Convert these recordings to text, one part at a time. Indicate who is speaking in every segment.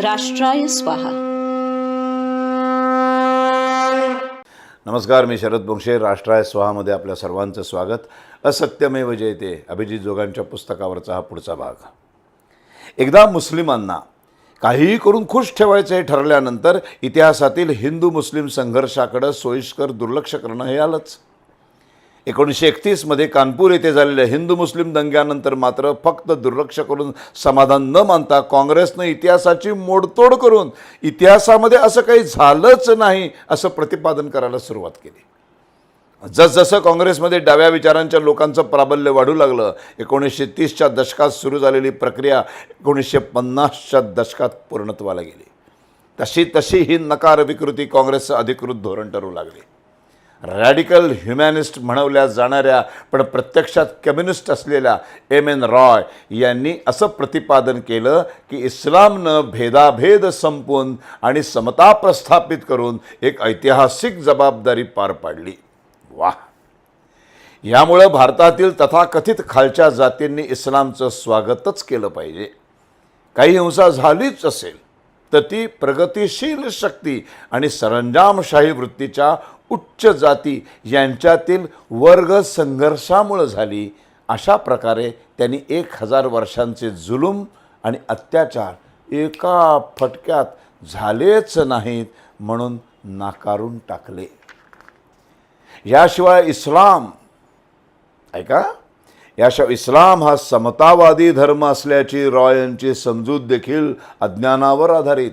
Speaker 1: राष्ट्राय स्वाहा.
Speaker 2: नमस्कार मी शरद बोंक्षे राष्ट्राय स्वाहामध्ये आपल्या सर्वांचं स्वागत. असत्यमेव जयते अभिजित जोगांच्या पुस्तकावरचा हा पुढचा भाग. एकदा मुस्लिमांना काहीही करून खुश ठेवायचं हे ठरल्यानंतर इतिहासातील हिंदू मुस्लिम संघर्षाकडं सोयीस्कर दुर्लक्ष करणं हे आलंच. एकोणीसशे एकतीसमध्ये कानपूर येथे झालेल्या हिंदू मुस्लिम दंग्यानंतर मात्र फक्त दुर्लक्ष करून समाधान न मानता काँग्रेसनं इतिहासाची मोडतोड करून इतिहासामध्ये असं काही झालंच नाही असं प्रतिपादन करायला सुरुवात केली. जसजसं काँग्रेसमध्ये डाव्या विचारांच्या लोकांचं प्राबल्य वाढू लागलं एकोणीसशे तीसच्या दशकात सुरू झालेली प्रक्रिया एकोणीसशे पन्नासच्या दशकात पूर्णत्वाला गेली. तशी तशी ही नकार विकृती काँग्रेसचं अधिकृत धोरण ठरू लागली. रॅडिकल ह्युमॅनिस्ट म्हणवल्या जाणाऱ्या पण प्रत्यक्षात कम्युनिस्ट असलेल्या एम एन रॉय यांनी असं प्रतिपादन केलं की इस्लामनं भेदाभेद संपवून आणि समता प्रस्थापित करून एक ऐतिहासिक जबाबदारी पार पाडली. वा यामुळं भारतातील तथाकथित खालच्या जातींनी इस्लामचं स्वागतच केलं पाहिजे. काही हिंसा झालीच असेल. तर ती प्रगतिशील शक्ती आणि सरंजामशाही वृत्तीच्या उच्च जाती यांच्यातील वर्ग संघर्षामुळं झाली. अशा प्रकारे त्यांनी एक हजार वर्षांचे जुलूम आणि अत्याचार एका फटक्यात झालेच नाहीत म्हणून नाकारून टाकले. याशिवाय इस्लाम ऐका याशिवाय इस्लाम हा समतावादी धर्म असल्याची रॉयांची समजूत देखील अज्ञानावर आधारित.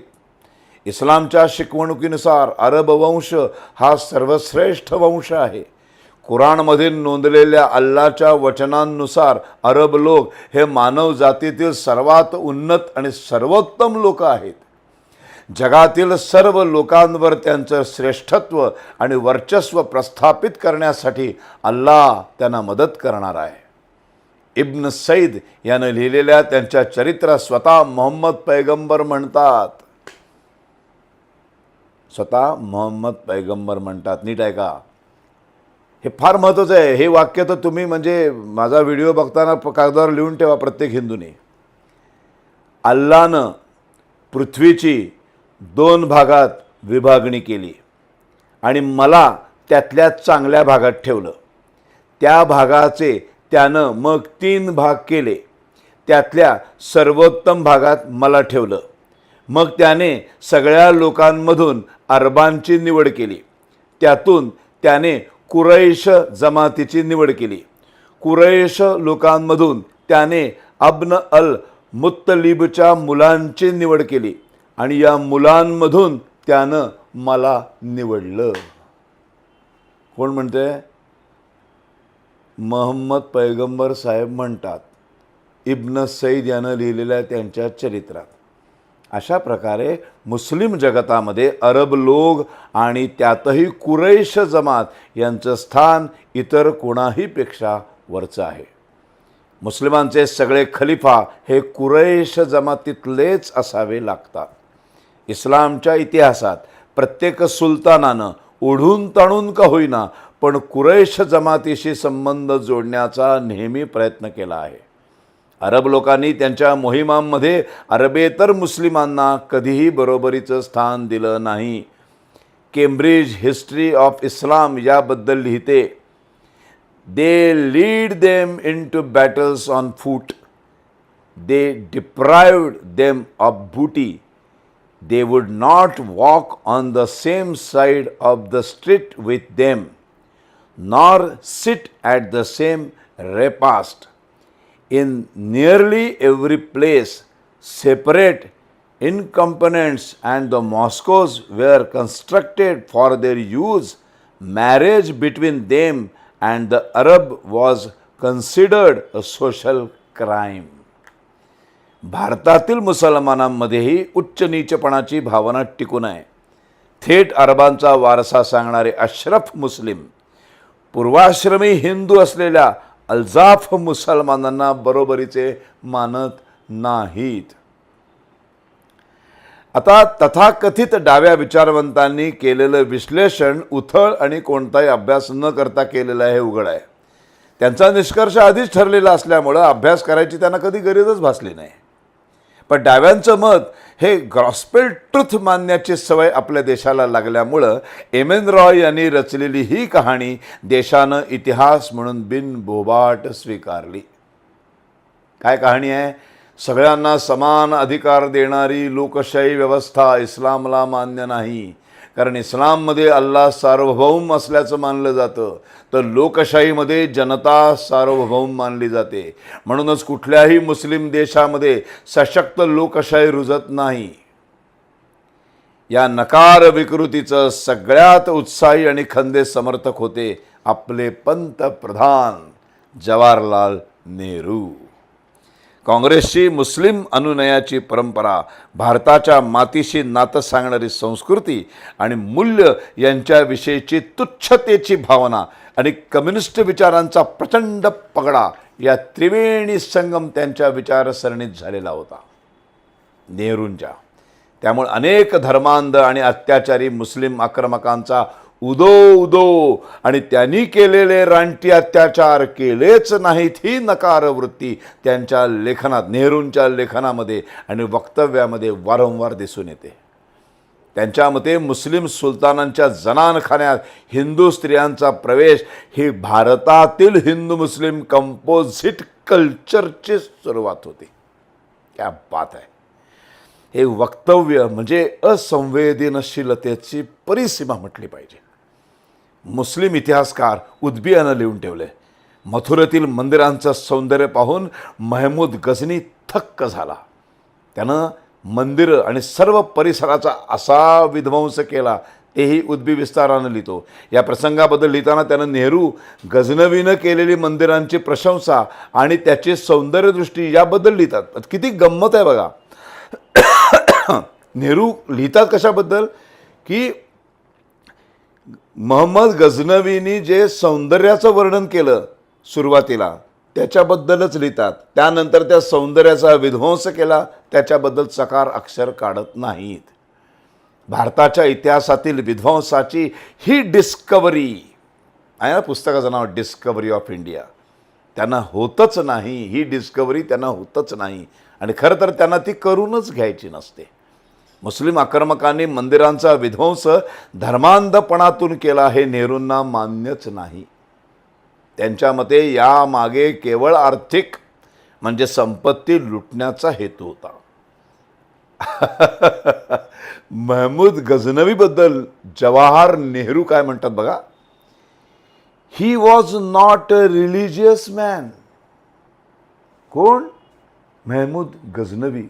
Speaker 2: इस्लामच्या शिकवणुकीनुसार अरब वंश हा सर्वश्रेष्ठ वंश आहे. कुराणमधील नोंदलेल्या अल्लाच्या वचनांनुसार अरब लोक हे मानव जातीतील सर्वात उन्नत आणि सर्वोत्तम लोक आहेत. जगातील सर्व लोकांवर त्यांचं श्रेष्ठत्व आणि वर्चस्व प्रस्थापित करण्यासाठी अल्ला त्यांना मदत करणार आहे. इब्न सईद यानं लिहिलेल्या त्यांच्या चरित्रात स्वतः मोहम्मद पैगंबर म्हणतात. स्वतः मोहम्मद पैगंबर म्हणतात. नीट आहे का? हे फार महत्त्वाचं आहे. हे वाक्य तर तुम्ही म्हणजे माझा व्हिडिओ बघताना कागदावर लिहून ठेवा प्रत्येक हिंदूने. अल्लानं पृथ्वीची दोन भागात विभागणी केली आणि मला त्यातल्या चांगल्या भागात ठेवलं. त्या भागाचे त्यानं मग तीन भाग केले. त्यातल्या सर्वोत्तम भागात मला ठेवलं. मग त्याने सगळ्या लोकांमधून अरबांची निवड केली. त्यातून त्याने कुरैश जमातीची निवड केली. कुरैश लोकांमधून त्याने अब्न अल मुत्तलिबच्या मुलांची निवड केली आणि या मुलांमधून त्यानं मला निवडलं. कोण म्हणते महम्मद पैगंबर साहेब म्हणतात इब्न सईद यानं लिहिलेल्या त्यांच्या चरित्रात. अशा प्रकारे मुस्लिम जगतामध्ये अरब लोक आणि त्यातही कुरैश जमात यांचं स्थान इतर कोणाहीपेक्षा वरचं आहे. मुस्लिमांचे सगळे खलिफा हे कुरैश जमातीतलेच असावे लागतात. इस्लामच्या इतिहासात प्रत्येक सुलतानानं ओढून ताणून का होईना पण कुरैश जमातीशी संबंध जोडण्याचा नेहमी प्रयत्न केला आहे. अरब लोकांनी त्यांच्या मोहिमांमध्ये अरबेतर मुस्लिमांना कधीही बरोबरीचं स्थान दिलं नाही. केम्ब्रिज हिस्ट्री ऑफ इस्लाम याबद्दल लिहिते they lead them into battles on foot they deprived them of booty they would not walk on the same side of the street with them nor sit at the same repast. In nearly every place, separate incompetents and the Moscows were constructed for their use. Marriage between them and the Arab was considered a social crime. भारतातील मुसलमानांमध्येही उच्च नीचपणाची भावना टिकून आहे थेट अरबांचा वारसा सांगणारे अशरफ मुस्लिम पूर्वाश्रमी हिंदू असलेल्या अल्जाफ मुसलमानांना बरोबरीचे मानत नाहीत. आता तथाकथित डाव्या विचारवंतांनी केलेलं विश्लेषण उथळ आणि कोणताही अभ्यास न करता केलेलं आहे हे उघड आहे. त्यांचा निष्कर्ष आधीच ठरलेला असल्यामुळं अभ्यास करायची त्यांना कधी गरजच भासली नाही. पण डाव्यांचं मत हे ग्रॉस्पेल ट्रुथ मानण्याची सवय आपल्या देशाला लागल्यामुळं एम एन रॉय यांनी रचलेली ही कहाणी देशानं इतिहास म्हणून बिनबोबाट स्वीकारली. काय कहाणी आहे? सगळ्यांना समान अधिकार देणारी लोकशाही व्यवस्था इस्लामला मान्य नाही. कारण इस्लाममध्ये अल्लाह सार्वभौम असल्याचं मानलं जातं. तर लोकशाहीमध्ये जनता सार्वभौम मानली जाते. म्हणूनच कुठल्याही मुस्लिम देशामध्ये सशक्त लोकशाही रुजत नाही. या नकार विकृतीचं सगळ्यात उत्साही आणि खंदे समर्थक होते आपले पंतप्रधान जवाहरलाल नेहरू. काँग्रेसची मुस्लिम अनुनयाची परंपरा भारताच्या मातीशी नातं सांगणारी संस्कृती आणि मूल्य यांच्याविषयीची तुच्छतेची भावना आणि कम्युनिस्ट विचारांचा प्रचंड पगडा या त्रिवेणी संगम त्यांच्या विचारसरणीत झालेला होता. नेहरूंच्या. त्यामुळे अनेक धर्मांध आणि अत्याचारी मुस्लिम आक्रमकांचा उदो उदो. आणि त्यांनी केलेले रानटी अत्याचार केलेच नाहीत ही नकार वृत्ती त्यांच्या लेखनात नेहरूंच्या लेखनामध्ये आणि वक्तव्यामध्ये वारंवार दिसून येते. त्यांच्या मते मुस्लिम सुलतानांच्या जनानखान्यात हिंदू स्त्रियांचा प्रवेश ही भारतातील हिंदू मुस्लिम कंपोजिट कल्चरची सुरुवात होती. क्या बात आहे हे वक्तव्य म्हणजे असंवेदनशीलतेची परिसीमा म्हटली पाहिजे. मुस्लिम इतिहासकार उद्बियानं लिहून ठेवले. मथुरेतील मंदिरांचं सौंदर्य पाहून महमूद गझनी थक्क झाला. त्यानं मंदिरं आणि सर्व परिसराचा असा विध्वंस केला तेही उद्बी विस्तारानं लिहितो. या प्रसंगाबद्दल लिहिताना त्यानं नेहरू गजनवीनं केलेली मंदिरांची प्रशंसा आणि त्याची सौंदर्यदृष्टी याबद्दल लिहितात. किती गंमत आहे बघा. नेहरू लिहितात कशाबद्दल? की महम्मद गझनवीनी जे सौंदर्याचं वर्णन केलं सुरुवातीला त्याच्याबद्दलच लिहितात. त्यानंतर त्या सौंदर्याचा विध्वंस केला त्याच्याबद्दल चकार अक्षर काढत नाहीत. भारताच्या इतिहासातील विध्वंसाची ही डिस्कवरी आहे ना पुस्तकाचं नाव डिस्कवरी ऑफ इंडिया त्यांना होतच नाही ही डिस्कवरी त्यांना होतच नाही. आणि खरं तर त्यांना ती करूनच घ्यायची नसते. मुस्लिम आक्रमकांनी मंदिरांचा विध्वंस धर्मांधपणातून केला हे नेहरूंना मान्यच नाही. त्यांच्या मते यामागे केवळ आर्थिक म्हणजे संपत्ती लुटण्याचा हेतू होता. महमूद गझनवीबद्दल जवाहर नेहरू काय म्हणतात बघा? He was not a religious man कोण? Mahmud Ghaznavi.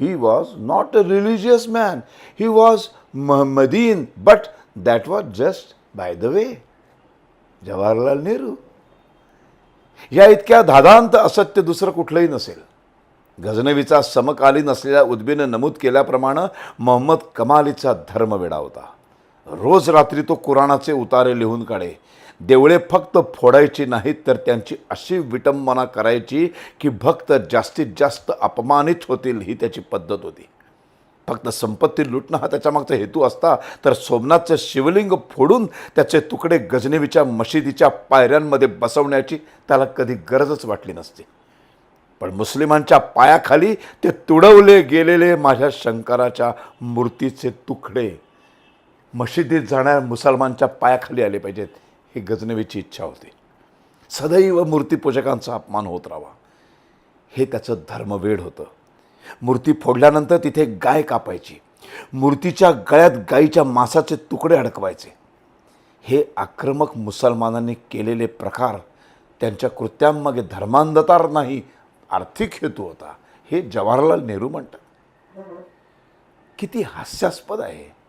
Speaker 2: He was not a religious man He was Mohammedan but that was just by the way Jawaharlal Nehru या इतक्या धादांत असत्य दुसरं कुठलंही नसेल. गजनवीचा समकालीन असलेल्या उद्बीनं नमूद केल्याप्रमाणे मोहम्मद कमालीचा धर्मवेडा होता. रोज रात्री तो कुराणाचे उतारे लिहून काढे. देवळे फक्त फोडायची नाहीत तर त्यांची अशी विटंबना करायची की भक्त जास्तीत जास्त अपमानित होतील ही त्याची पद्धत होती. फक्त संपत्ती लुटणं हा त्याच्यामागचा हेतू असता तर सोमनाथचं शिवलिंग फोडून त्याचे तुकडे गजनेवीच्या मशिदीच्या पायऱ्यांमध्ये बसवण्याची त्याला कधी गरजच वाटली नसती. पण मुस्लिमांच्या पायाखाली ते तुडवले गेलेले माझ्या शंकराच्या मूर्तीचे तुकडे मशिदीत जाणाऱ्या मुसलमानच्या पायाखाली आले पाहिजेत. ही गजनवीची इच्छा होती. सदैव मूर्तीपूजकांचा अपमान होत राहावा. हे त्याचं धर्मवेड होतं. मूर्ती फोडल्यानंतर तिथे गाय कापायची. मूर्तीच्या गळ्यात गायीच्या मांसाचे तुकडे अडकवायचे. हे आक्रमक मुसलमानांनी केलेले प्रकार त्यांच्या कृत्यांमागे धर्मांधतार नाही आर्थिक हेतू होता. हे जवाहरलाल नेहरू म्हणतात. किती हास्यास्पद आहे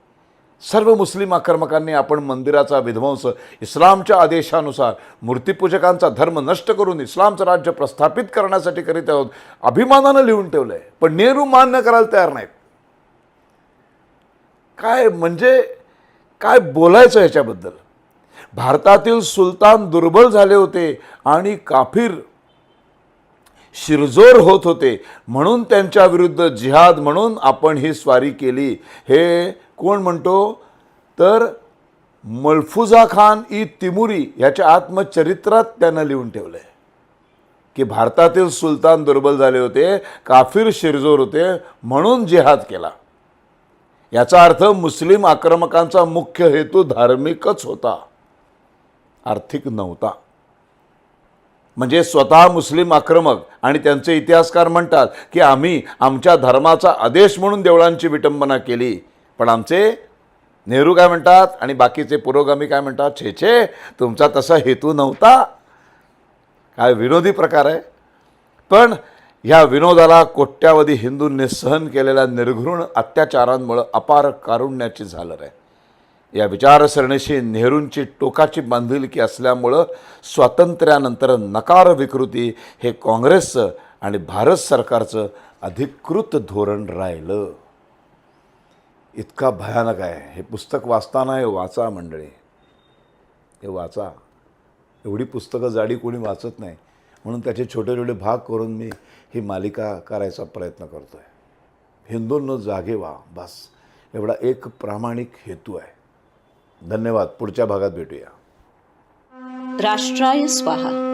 Speaker 2: सर्व मुस्लिम आक्रमकांनी आपण मंदिराचा विध्वंस इस्लामच्या आदेशानुसार मूर्तीपूजकांचा धर्म नष्ट करून इस्लामचं राज्य प्रस्थापित करण्यासाठी करीत आहोत अभिमानानं लिहून ठेवलंय. पण नेहरू मान्य करायला तयार नाहीत. काय म्हणजे काय बोलायचं ह्याच्याबद्दल? भारतातील सुलतान दुर्बल झाले होते आणि काफीर शिरजोर होत होते म्हणून त्यांच्या विरुद्ध जिहाद म्हणून आपण ही स्वारी केली. हे कोण म्हणतो? तर मल्फुजा खान ई तिमुरी ह्याच्या आत्मचरित्रात त्यानं लिहून ठेवलं आहे की भारतातील सुलतान दुर्बल झाले होते काफिर शिरजोर होते म्हणून जिहाद केला. याचा अर्थ मुस्लिम आक्रमकांचा मुख्य हेतू धार्मिकच होता. आर्थिक नव्हता. म्हणजे स्वतः मुस्लिम आक्रमक आणि त्यांचे इतिहासकार म्हणतात की आम्ही आमच्या धर्माचा आदेश म्हणून देवळांची विटंबना केली पण आमचे नेहरू काय म्हणतात आणि बाकीचे पुरोगामी काय म्हणतात छे छे तुमचा तसा हेतू नव्हता. काय विनोदी प्रकार आहे. पण ह्या विनोदाला कोट्यावधी हिंदूंनी सहन केलेल्या निर्घृण अत्याचारांमुळं अपार कारुण्याची झालर आहे. या विचारसरणीशी नेहरूंची टोकाची बांधिलकी असल्यामुळं स्वातंत्र्यानंतर नकार विकृती हे काँग्रेसचं आणि भारत सरकारचं अधिकृत धोरण राहिलं. इतका भयानक आहे. हे पुस्तक वाचताना हे वाचा मंडळी. हे वाचा. एवढी पुस्तकं जाडी कोणी वाचत नाही. म्हणून त्याचे छोटे छोटे भाग करून मी ही मालिका करायचा प्रयत्न करतो आहे हिंदूंनो जागे व्हा. बस. एवढा एक प्रामाणिक हेतू आहे. धन्यवाद. पुढच्या भागात भेटूया.
Speaker 1: राष्ट्राय स्वाहा.